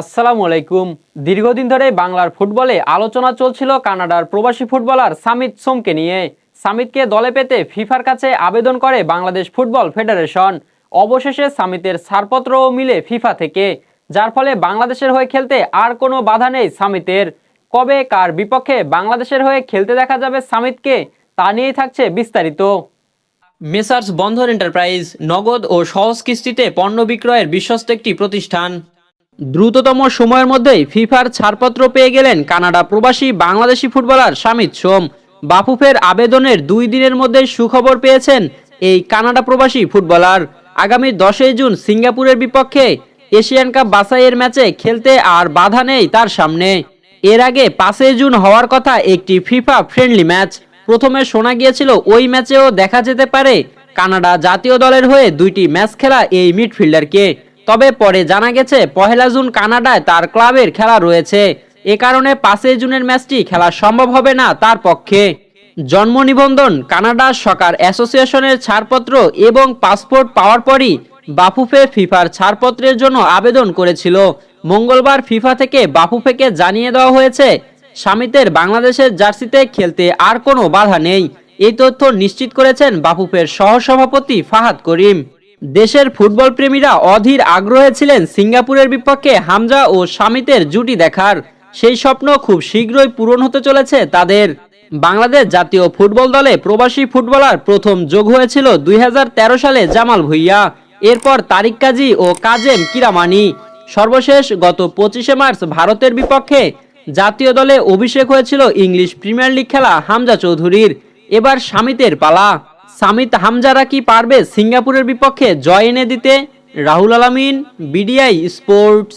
আসসালামু আলাইকুম। দীর্ঘদিন ধরে বাংলার ফুটবলে আলোচনা চলছিল কানাডার প্রবাসী ফুটবলার সামিত সোমকে নিয়ে। সামিতকে দলে পেতে ফিফার কাছে আবেদন করে বাংলাদেশ ফুটবল ফেডারেশন। অবশেষে সামিতের ছাড়পত্রও মিলে ফিফা থেকে, যার ফলে বাংলাদেশের হয়ে খেলতে আর কোনো বাধা নেই সামিতের। কবে কার বিপক্ষে বাংলাদেশের হয়ে খেলতে দেখা যাবে সামিতকে, তা নিয়েই থাকছে বিস্তারিত। মেসার্স বন্ধন এন্টারপ্রাইজ, নগদ ও সহজ কিস্তিতে পণ্য বিক্রয়ের বিশ্বস্ত একটি প্রতিষ্ঠান। দ্রুততম সময়ের মধ্যেই ফিফার ছাড়পত্র পেয়ে গেলেন কানাডা প্রবাসী বাংলাদেশি ফুটবলার শামিত সোম। বাফুফের আবেদনের দুই দিনের মধ্যে সুখবর পেয়েছেন এই কানাডা প্রবাসী ফুটবলার। আগামী দশই জুন সিঙ্গাপুরের বিপক্ষে এশিয়ান কাপ বাছাইয়ের ম্যাচে খেলতে আর বাধা নেই তার সামনে। এর আগে পাঁচই জুন হওয়ার কথা একটি ফিফা ফ্রেন্ডলি ম্যাচ। প্রথমে শোনা গিয়েছিল ওই ম্যাচেও দেখা যেতে পারে কানাডা জাতীয় দলের হয়ে দুইটি ম্যাচ খেলা এই মিডফিল্ডারকে। তবে পরে জানা গেছে, পহেলা জুন কানাডায় তার ক্লাবের খেলা রয়েছে। এ কারণে পাঁচই জুনের ম্যাচটি খেলা সম্ভব হবে না তার পক্ষে। জন্ম নিবন্ধন, কানাডা সকার অ্যাসোসিয়েশনের ছাড়পত্র এবং পাসপোর্ট পাওয়ার পরই বাফুফে ফিফার ছাড়পত্রের জন্য আবেদন করেছিল। মঙ্গলবার ফিফা থেকে বাফুফেকে জানিয়ে দেওয়া হয়েছে স্বামীদের বাংলাদেশের জার্সিতে খেলতে আর কোনো বাধা নেই। এই তথ্য নিশ্চিত করেছেন বাফুফের সহসভাপতি ফাহাদ করিম। দেশের ফুটবল প্রেমীরা অধীর আগ্রহে ছিলেন সিঙ্গাপুরের বিপক্ষে হামজা ও স্বামীতের জুটি দেখার। সেই স্বপ্ন খুব শীঘ্রই পূরণ হতে চলেছে তাদের। বাংলাদেশ জাতীয় ফুটবল দলে প্রবাসী ফুটবলার প্রথম যোগ হয়েছিল দুই হাজার তেরো সালে জামাল ভুইয়া। এরপর তারিক কাজী ও কাজেম কিরামানি। সর্বশেষ গত পঁচিশে মার্চ ভারতের বিপক্ষে জাতীয় দলে অভিষেক হয়েছিল ইংলিশ প্রিমিয়ার লিগ খেলা হামজা চৌধুরীর। এবার স্বামীতের পালা। সামিত হামজারা কি পারবে সিঙ্গাপুরের বিপক্ষে জয় এনে দিতে? রাহুল আলামিন বিডিআই স্পোর্টস।